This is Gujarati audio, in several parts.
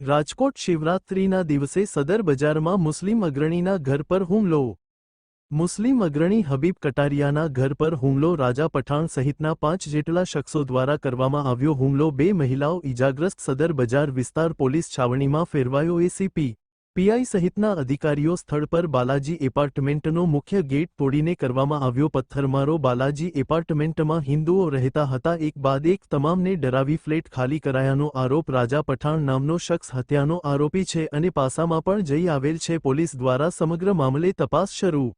રાજકોટ શિવરાત્રીના દિવસે સદર બજારમાં મુસ્લિમ અગ્રણીના ઘર પર હુમલો. મુસ્લિમ અગ્રણી હબીબ કટારિયાના ઘર પર હુમલો. રાજા પઠાણ સહિતના પાંચ જેટલા શખ્સો દ્વારા કરવામાં આવ્યો હુમલો. બે મહિલાઓ ઈજાગ્રસ્ત સદર બજાર વિસ્તાર પોલીસ છાવણીમાં ફેરવાયો. એસીપી પીઆઈ સહિતના અધિકારીઓ સ્થળ પર બાલાજી એપાર્ટમેન્ટનો મુખ્ય ગેટ તોડીને કરવામાં આવ્યો પથ્થરમારો. બાલાજી એપાર્ટમેન્ટમાં હિન્દુઓ રહેતા હતા. એક બાદ એક તમામને ડરાવી ફ્લેટ ખાલી કરાયાનો આરોપ. રાજા પઠાણ નામનો શખ્સ હત્યાનો આરોપી છે અને પાસામાં પણ જઈ આવેલ છે. પોલીસ દ્વારા સમગ્ર મામલે તપાસ શરૂ.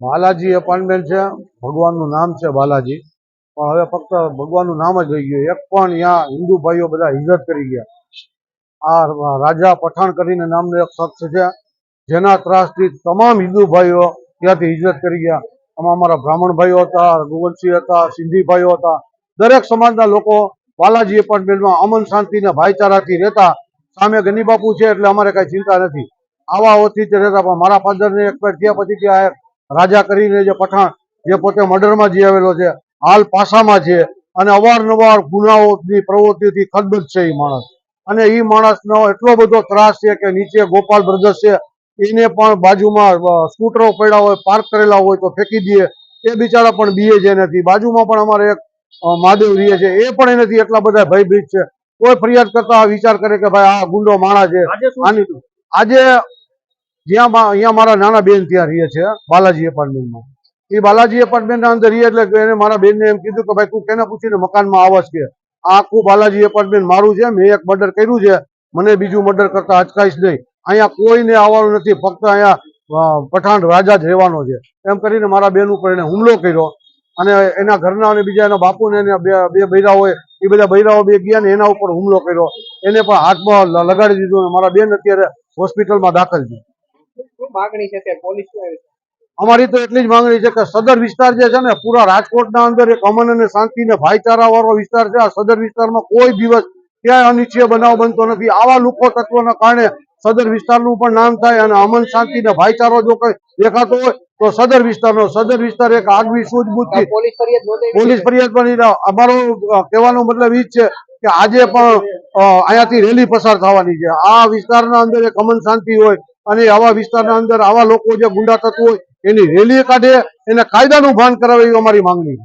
બાલાજી એપાર્ટમેન્ટ છે. ભગવાનનું નામ છે બાલાજી. પણ હવે ફક્ત ભગવાનનું નામ જ રહી ગયું. એક પણ ત્યાં હિન્દુ ભાઈઓ બધા હિજત કરી ગયા. આ રાજા પઠાણ કરીને નામનો એક શખ્સ છે, જેના ત્રાસથી તમામ હિન્દુ ભાઈઓ ત્યાંથી હિજરત કરી ગયા. આમાં અમારા બ્રાહ્મણ ભાઈઓ હતા, રઘુવંશી હતા, સિંધી ભાઈઓ હતા. દરેક સમાજના લોકો બાલાજી એપાર્ટમેન્ટમાં અમન શાંતિ અને ભાઈચારાથી રહેતા. સામે ગની બાપુ છે એટલે અમારે કાંઈ ચિંતા નથી. આવા ઓથી રહેતા પણ મારા ફાધરને એક્સપાયર થયા પછી ત્યાં રાજા કરીને જે પઠાણ, જે પોતે મર્ડરમાં જી આવેલો છે, હાલ પાસામાં છે. અને અવારનવાર ગુનાઓની પ્રવૃત્તિથી ખદબદ છે એ માણસ. અને એ માણસનો એટલો બધો ત્રાસ છે કે નીચે ગોપાલ બ્રધર્સ છે એને પણ બાજુમાં સ્કૂટરો પડ્યા હોય પાર્ક કરેલા હોય તો ફેંકી દે એ બિચારા પણ બીએ છે નથી. બાજુમાં પણ અમારે એક મહાદેવ રીએ છે. એ પણ એનાથી એટલા બધા ભયભીત છે. કોઈ ફરિયાદ કરતા વિચાર કરે કે ભાઈ આ ગુંડો માણા છે. આની આજે જ્યાં અહીંયા મારા નાના બેન ત્યાં રહીએ છે બાલાજી એપાર્ટમેન્ટમાં. એ બાલાજી એપાર્ટમેન્ટના અંદર રહીએ એટલે એને મારા બેનને એમ કીધું કે ભાઈ તું કેને પૂછીને મકાનમાં આવશ કે? આખું બાલાજી એપાર્ટમેન્ટ મારું છે, મેં એક મર્ડર કર્યું છે, મને બીજું મર્ડર કરતા અચકાઈશ નહીં. અહીંયા કોઈને આવવાનું નથી, ફક્ત અહીંયા પઠાણ રાજા જ રહેવાનો છે. એમ કરીને મારા બેન ઉપર એને હુમલો કર્યો અને એના ઘરના અને બીજા એના બાપુને એને બે બૈરાઓ એ બધા બૈરાઓ બે ગયા ને એના ઉપર હુમલો કર્યો. એને પણ હાથમાં લગાડી દીધું મારા બેન અત્યારે હોસ્પિટલમાં દાખલ છે. માગણી છે પોલીસ? અમારી તો એટલી જ માંગણી છે કે સદર વિસ્તાર જે છે ને પૂરા રાજકોટના અંદર એક અમન અને શાંતિ ને ભાઈચારા વાળો વિસ્તાર છે. આ સદર વિસ્તારમાં કોઈ દિવસ ક્યાંય અનિચ્છીય બનાવ બનતો નથી. આવા લોકો તત્વોના કારણે સદર વિસ્તારનું પણ નામ થાય અને અમન શાંતિ ને ભાઈચારો જો કઈ દેખાતો હોય તો સદર વિસ્તારનો સદર વિસ્તાર એક આગવી સૂઝબૂછથી પોલીસ ફરિયાદ પોલીસ ફરિયાદ પણ અમારો કહેવાનો મતલબ ઈ જ છે કે આજે પણ અહીંયાથી રેલી પસાર થવાની છે. આ વિસ્તારના અંદર એક અમન શાંતિ હોય અને આવા વિસ્તારના અંદર આવા લોકો જે ગુંડા તત્વો હોય એની રેલી કાઢે એને કાયદાનું ભાન કરાવે એવી અમારી માંગણી